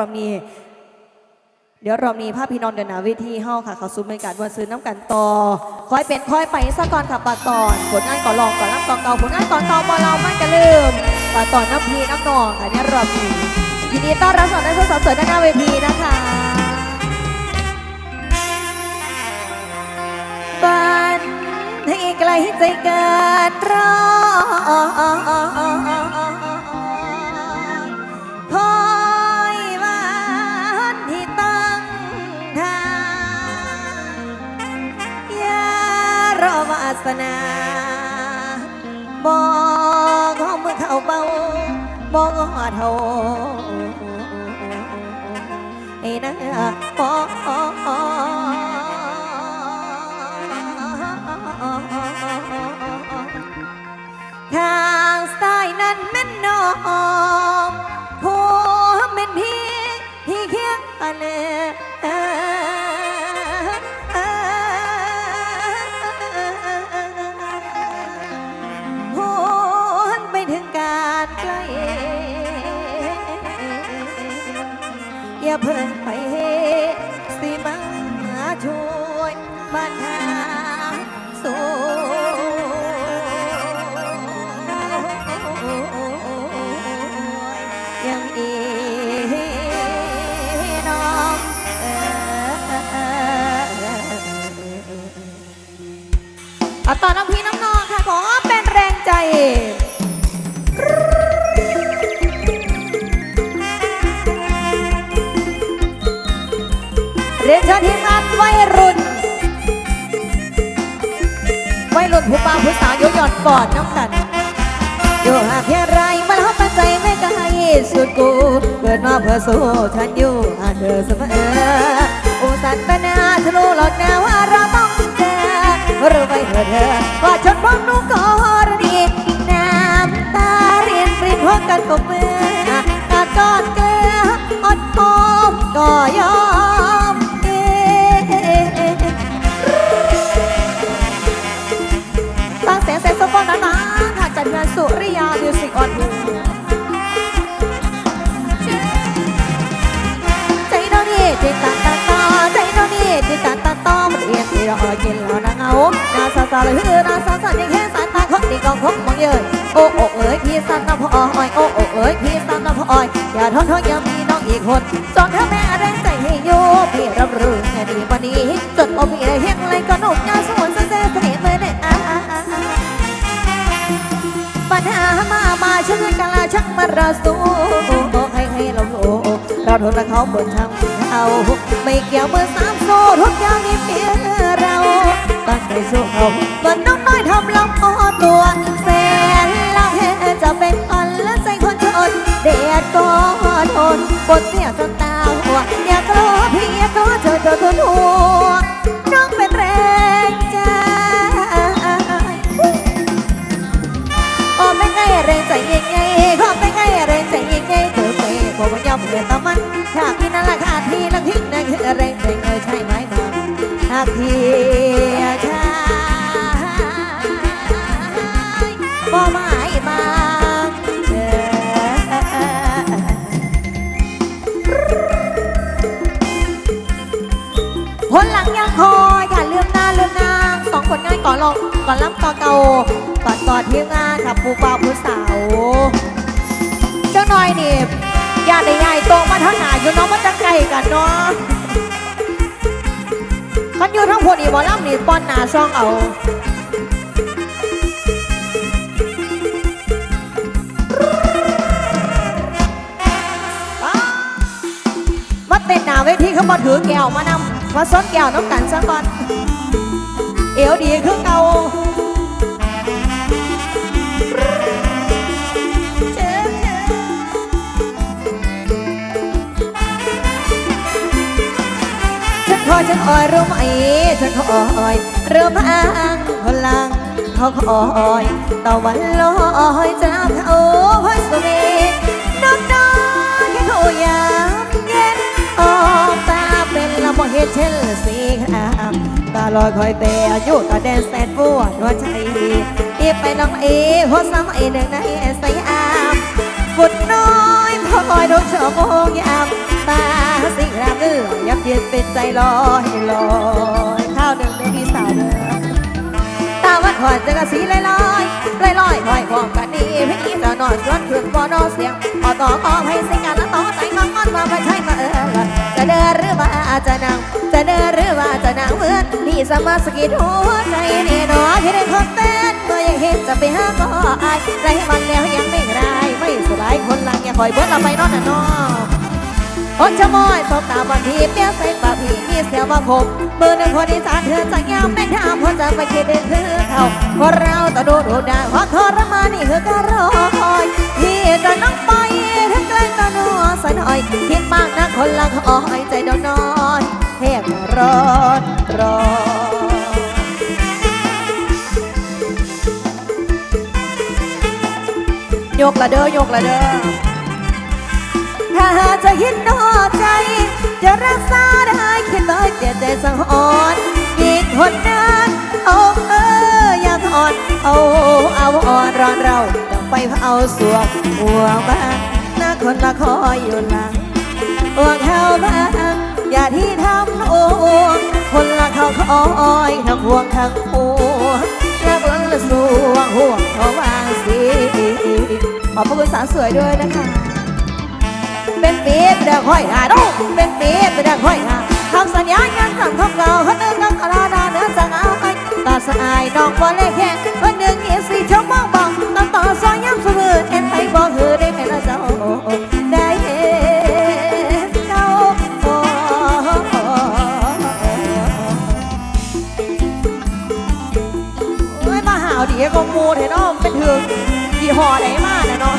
รอบนี้ เดี๋ยวรอบนี้ภาพพี่น้องเดินหนาเวทีเฮาค่ะเขาซุ้มในการวันซื้อน้ำกันต่อคอยเป็นคอยไปซะก่อนค่ะปาตอนผลงานก่อนลองก่อนรับก่อนเก่าผลงานก่อนเก่าบอเราไม่กระลืมปาตอนน้ำพีน้ำนองค่ะเนี่ยรอบนี้ยินดีต้อนรับสาวนักสาวสวยด้านหน้าเวทีนะคะบ้านให้ไกลใจเกินรอ สนาบอกเขาเมื่อเขาเบาบอกหอดเท่าไอ้นะบอกทางซ้ายนั้นแม่นน้อง เกิดมาเพื่อสู้ฉันอยู่หาเธอเสมออุสันตนาทะลุหลอกแนว โอ้โอ้เอ๋ยพี่สันน้ำพออ้อยโอ้โอ้เอ๋ยพี่สันน้ำพออ้อยอย่าท้อท้อยังมีน้องอีกคนสอนเธอแม่แรงใจให้อยู่พี่รับรู้แค่ดีวันนี้จนโอ้พี่ได้เห็นอะไรก็หนุ่มยาสวนเซ่เซ่เสน่ห์เลยเนี่ยอ่าปัญหามามาช่วยกันละชักมาระสู้ให้ให้เราโลเราทนและเขาบนช่างเขาไม่เกี่ยวเบอร์สามโซ่ทุกอย่างนี่เพียงเราตั้งใจสู้เขาบนน้องน้อยทำลำพอตัว ก็ทนปวดเสียจนตาหัวอยากลัวพี่ก็เธอเธอทนหัว องก่อนรับก่อเก่าก่อนก่อนทีมงานับปูปลาผู้สาวเจ้าหน่อยนี่ญาติใหญ่โตมาทั้งหนาอยู่น้องมันจะไกลกันเนาะคันอยู่ทั้งพวกนี้บอลล่ำนี่ป้อนหนาช่องเอามาเต้นหนาเวทีเขามาถือแก้วมานำมาซดแก้วน้ำกันซะก่อน เอวดีคือเก่า อยฉันคอยรู้ไหมฉันคอยเริ่มอ้างพลังเขาคออยตะวันลอยจากเขาพระสวีน้ำตาแค่เขายามเย็นออกตาเป็นละมอเห็นเช่นสีครามตาลอยคอยเตะอายุตาแดนแสนปวดหัวใจอีไปน้องเอหัวซ้ำไอหนึ่งในสยามฝุดน้อยพลอยทุกชั่วโมงยาม ตาใจลอยลอยข้าวหนึ่งเด้อพี่สาวเด้อตาวันหอนจะกระสีลอยลอยลอยลอยลอยพร้อมกันดีพี่จะนอนสวนคืนบ่อนอเสียงพอต่อขอให้สิงกันแล้วต่อใจงอนงอนมาพระชัยมาเออจะเดินหรือว่าจะนั่งจะเดินหรือว่าจะนั่งเหมือนพี่สมาสกิดหัวใจนี่หนอที่ได้คนเต้นเมื่อยังเห็นจะไปหาก็อายใจมันแล้วยังไม่รายไม่สลายคนหลังอย่าคอยเบิดเราไปนอนน่ะนอคนชะมอยสบตาบางที มีเสียวมาคมเบอร์หนึ่งคนอีสานเธอจะยามแม่ทามคนจะไปคิดเดินคือเขาคนเราต้องดูดูดาว่าทรมานนี่คือการรอคอยที่จะน้องไปทั้งแกล้งตาหนัวสะหน่อยคิดมากนะคนละคอยใจดอนนอนแทบร้อนรอยกละเด้อยกละเด้อถ้าจะคิดนอใจ จะรักษาได้แคิดเลยเจ็บใจสังหรณ์อีกคนนั้นเอาเอออย่าถอนเอาเอาอ่อนร้อนเราต้องไปเผาสวงหัวบ้านหน้าคนละคอยอยู่หลังห่วงเขาบ้างอย่าที่ทำโอ้คนละเขาคอยทั้งห่วงทั้งห่วรักล้นละสวงห่วงเขาวางสิขอบพระคุณสาวสวยด้วยนะคะ เป็นปีบเด็กห้อยหาดูเป็นปีบเด็กห้อยหาคำสัญญายันสั่งของเราคนหนึ่งนังอาราดาเนื้อจังเอาไอตาสะอายน้องบ่เล่แค่คนหนึ่งเหียสีชมมองบองต้องต่อซอยย้ำสมอเอ็นไปบอกเธอได้ไหมล่ะเจ้าได้เห็นเจ้าโอ้โอ้ยมาหาวดีก็มูเถอะเนาะเป็นถึงยี่ห้อไหนมาเนี่ยเนาะ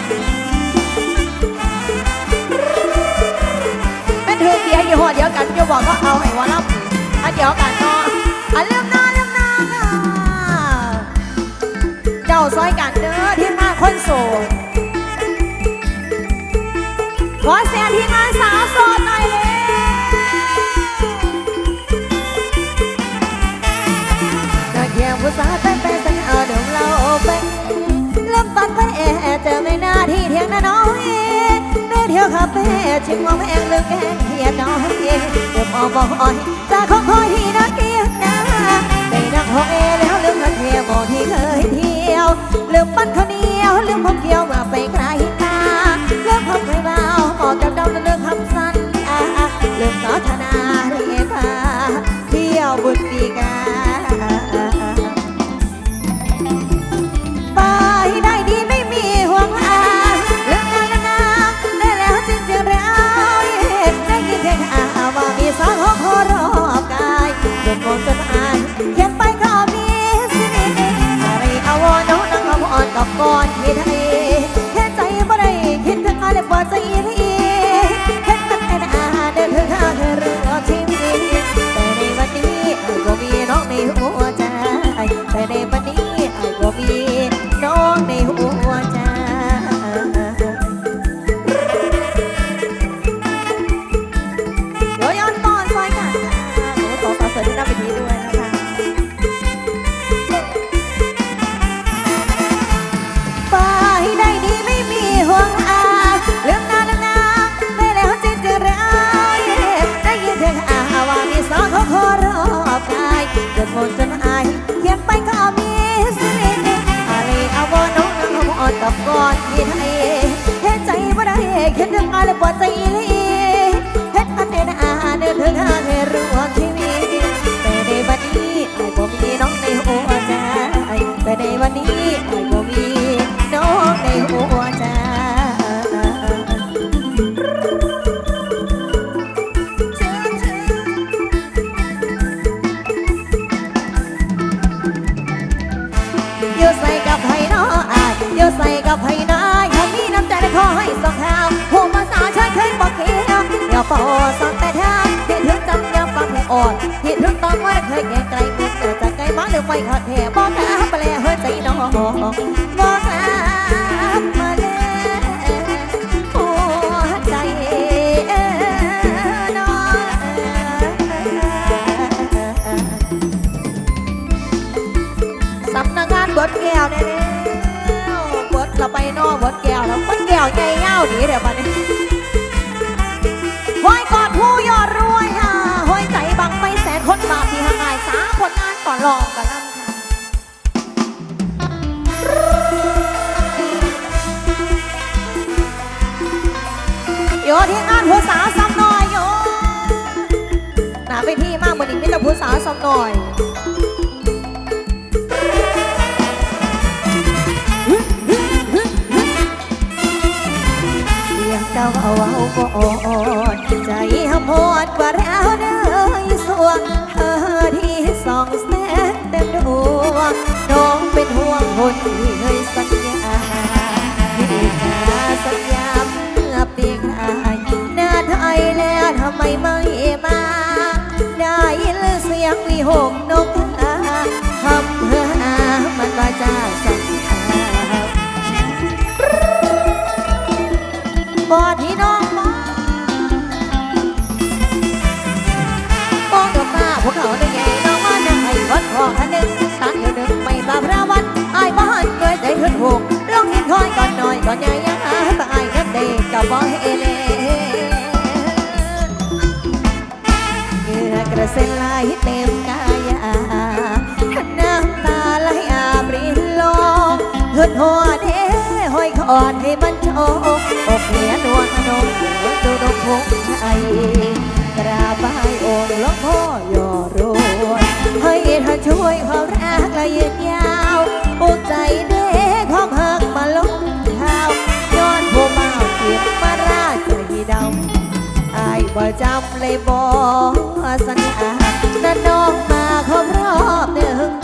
บอกว่าเอาไอ้วะรับอันเดียวกันเนาะอันเริ่อมหน้าเริ่อมหน้าค่ะเจ้าซอยกันเด้อที่งาคนโสดขอเสียงที่งานสาวโสดหน่อยเลยนักเที่ยวผู้สาวเต้นเป็นสังเอาเดี๋ยวเราเป็นเริ่มต้นไปแอเจอไม่นาที่เที่ยงนาน้อย ม่ชิมว่าแองเลือกแกงเฮียน้อยเดี๋ยวมองบอกอ้อยจาของคอยนักเกี กับก่อนที่ไท ถึงอะไรปวใจลี ลองกันล่ำค่ะโยที่งานผู้สาวซ้ำหน่อยโยหนาไปที่มากเหมือนอีกมิตรผู้สาวซ้ำหน่อย มันมาจากสัญญาบอที่น้องมองมองดอกมาพวกเขาได้ไงน้องว่าจะให้วัดขอคันหนึ่งตั้งอหนึ่งไม่บาพระวันอายบ้านเคยใจขึ้นหกร้องเห็นคอยก่อนหน่อยก่อนใหญ่ยังหาตายนับเด็กกับบ่เอเลเงือกระเซ็นไหลเต็มกา อยคอดให้มันโชกอกเหนียนวงนมดูดมพงไทยกราบไหว้องค์หลวงพ่อย่อรวยให้ท่านช่วยความรักและยืนยาวอุกใจเด้ของหักมาลงเท้าย้อนผู้เมาเกียบมาราชใจดำอายบ่จำเลยบอกสัญญานั่นน้องมาครบรอบหนึ่ง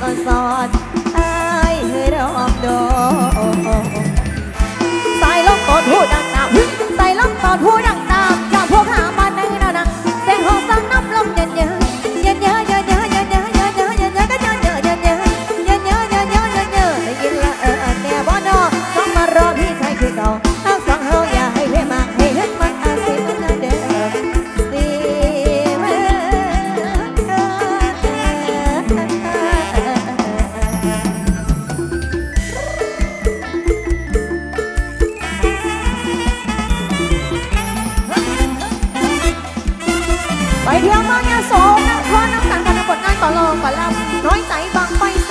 thoughts ไปเที่ยวมายาโสนั่งคอนั่งกันกันบทงานต่อรองก่อนลำน้อยใจบางไปแส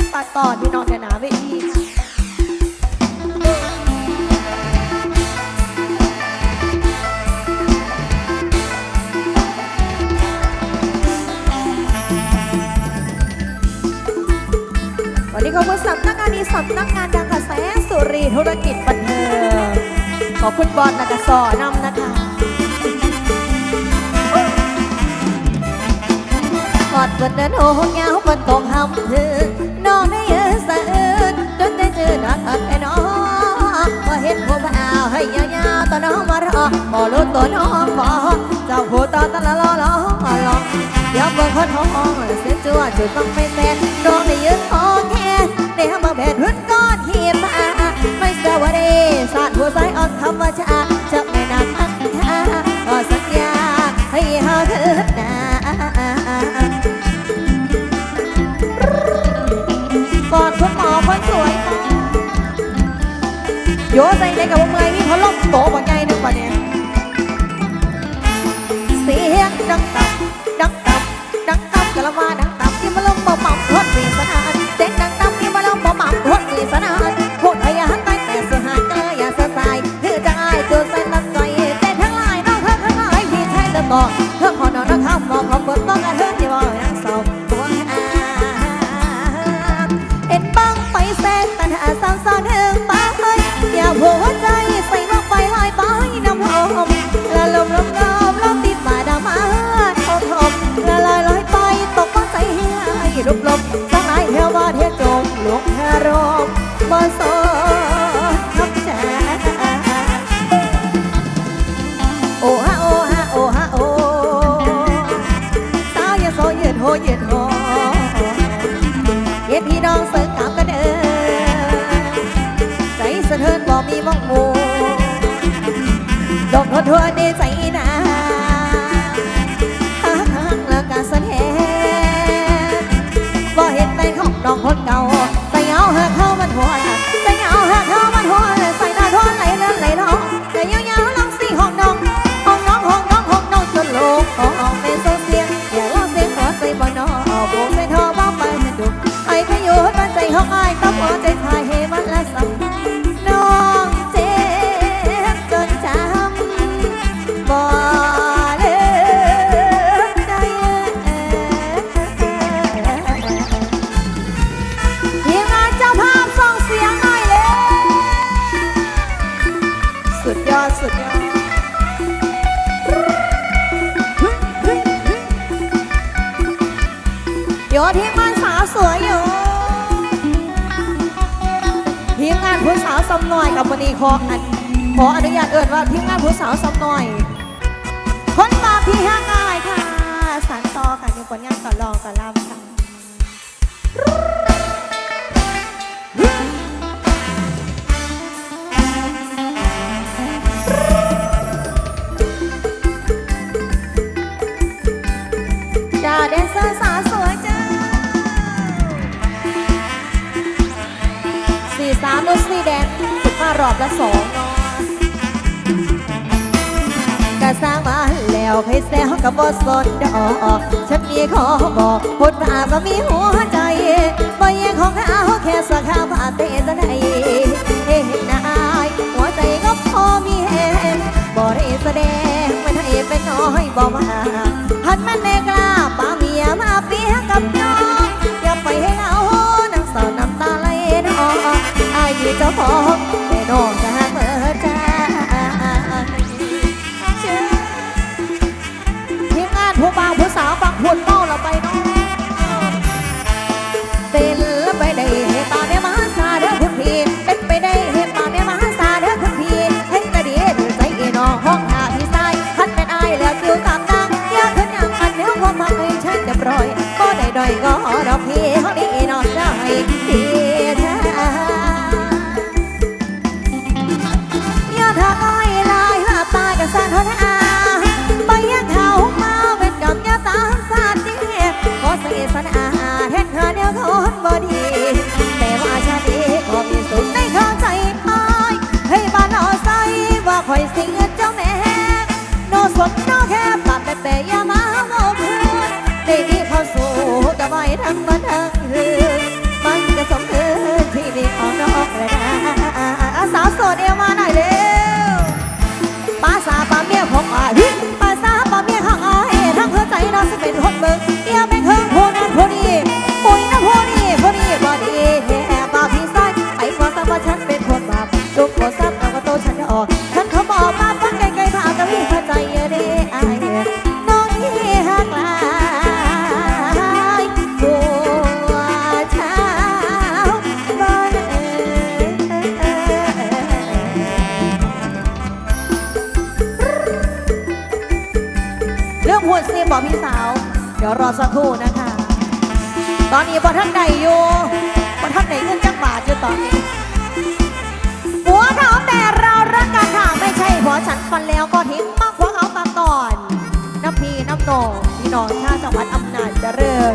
นตัดต่อพี่น้องแกหนาเวทีค่ะวันนี้ขอบคุณสำนักงานดีสำนักงานดังกระแสสุรีธุรกิจบันเทิงขอบคุณบอลนักสอนำนะคะ ดบนเดินโอ้ยาวบนตรงหำถึงน้องได้ยืนสะอื้นจนได้เจืดนักอักไอ้น้องพอเห็นผู้บ่าวให้ยาวๆตอนน้องมารอบ่รู้ตัวน้องบ่เจ้าผู้ต่อตะละล้อล้อลองเดี๋ยวเบิ่งคนห้องเสียจัวจุดฟังไม่แตกดวงได้ยืนโอเคได้ทำมาแบดหุ่นก้อนขีบมาไม่สวัสดีสาดหัวใจอ่อนธรรมชาติ โยใส่ในกับวงเมยนี่เขาลบโตกว่าไทั่วดีใจนะฮักฮักแล้วก็สนแหบ่เห็นเป็นของน้องคนเก่าใส่เอาหักเข้ามันหัวใส่เอาหักเข้ามันหัวใส่หน้าท้อนไหลเลื่อนไหลน้องแต่ยาวๆลองสิห้องน้องห้องน้องห้องน้องห้องน้องจนโลกออกเป็นโซเสียงอย่าลองเสียงหัวใจบ่นอผมเป็นทอบ้าไปสะดุไอ้พายุมันใจห้องอ้ายต้องหัวใจคลาย นี้ขออันขออนุญาตเอินว่าทีมงานผู้สาวสำน้อย คนมาพี่ห้างอายค่ะ สานต่อกันอยู่ผลงานก่อนลองก่อนละ อบละสองเนาะกะสร้างมาแล้วให้แซวกับบอสนดอกฉันมีขอบอกพูดมาก็มีหัวใจบ่แย่งของเขาแค่สักข้าวผ่าเตะจะได้เห็นนายหัวใจก็พอมีเห็นบ่ได้แสดงไม่ให้เป็นน้อยบ่มาพันมันไม่กล้าป้าเมียมาเปียกับน้องอย่าไปให้เอานังสาวน้ำตาไหลนองอายคือเจ้าของแต่น้อง นบอกพี่สาว เดี๋ยวรอสักครู่นะคะ ตอนนี้บอท่านใดอยู่บอท่านใดเงินจักบาทอยู่ตอนนี้หัวเขาแต่เรารักกันค่ะไม่ใช่หัวฉันฟันแล้วก็ทิ้งมากหัวเขามาก่อนน้ำพีน้ำโหนงพี่น้องชาจังหวัดอำนาจเจริญ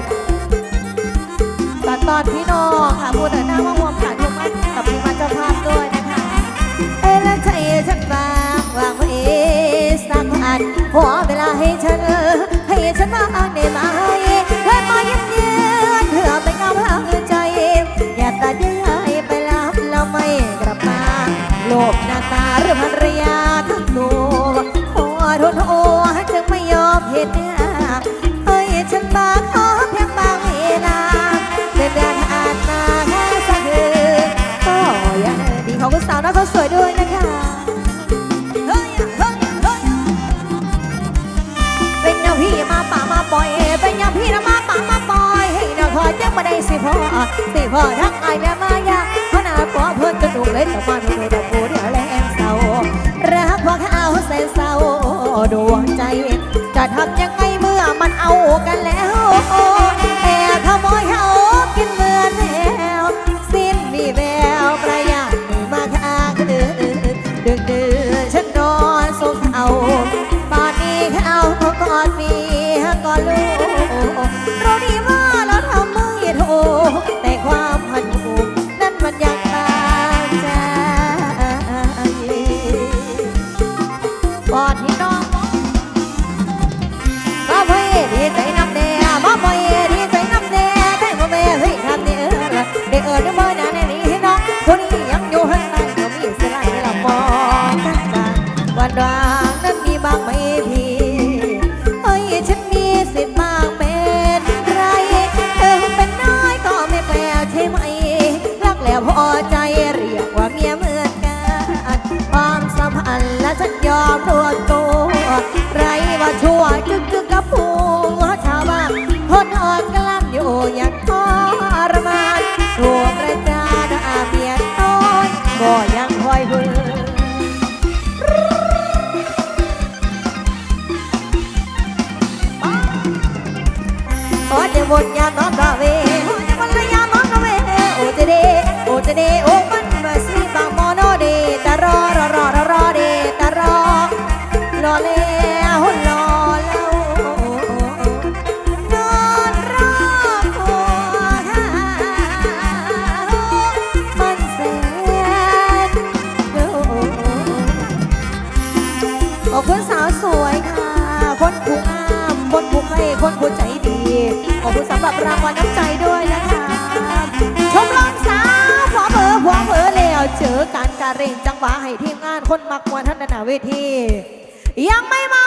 ตัดตอนพี่น้องค่ะผู้เดินหน้ามาห่วงผ่านทุกมันกับพี่มันเจ้าภาพด้วยนะคะเอ้ยแล้วใจฉันบางวางไว้สักพันหัว มาอ่านได้ไหมเสิพ่อสิพ่อทักไอแม่มายาพรานาขอเพิ่นจะดูเล่นแต่มาดูดอกกูเดียวแรงเศร้ารักพวกเขาแสนเศร้าดวงใจ จะทำยังไงเมื่อมันเอากันแล้ว ว่างนั้นมีบ้างไหมพี่เฮ้ยฉันมีสิทธิ์บางเป็นไรเออเป็นน้อยก็ไม่แปลใช่ไหม รักแล้วพอใจเรียกว่าเมียเหมือนกันความสัมพันธ์และฉันยอมรวมตัวไรว่าชั่วจึกจึก คุณสาวสวยค่ะคนผู้งามคนผู้ให้คนผู้ใจ ขอบคุณสำหรับรางวัลน้ำใจด้วยนะคะชมรมสาวหัวเผลอหัวเผลอแล้วเจอการการเร่งจังหวะให้ทีมงานคนมักมวนท่านนาเวที ยังไม่เมา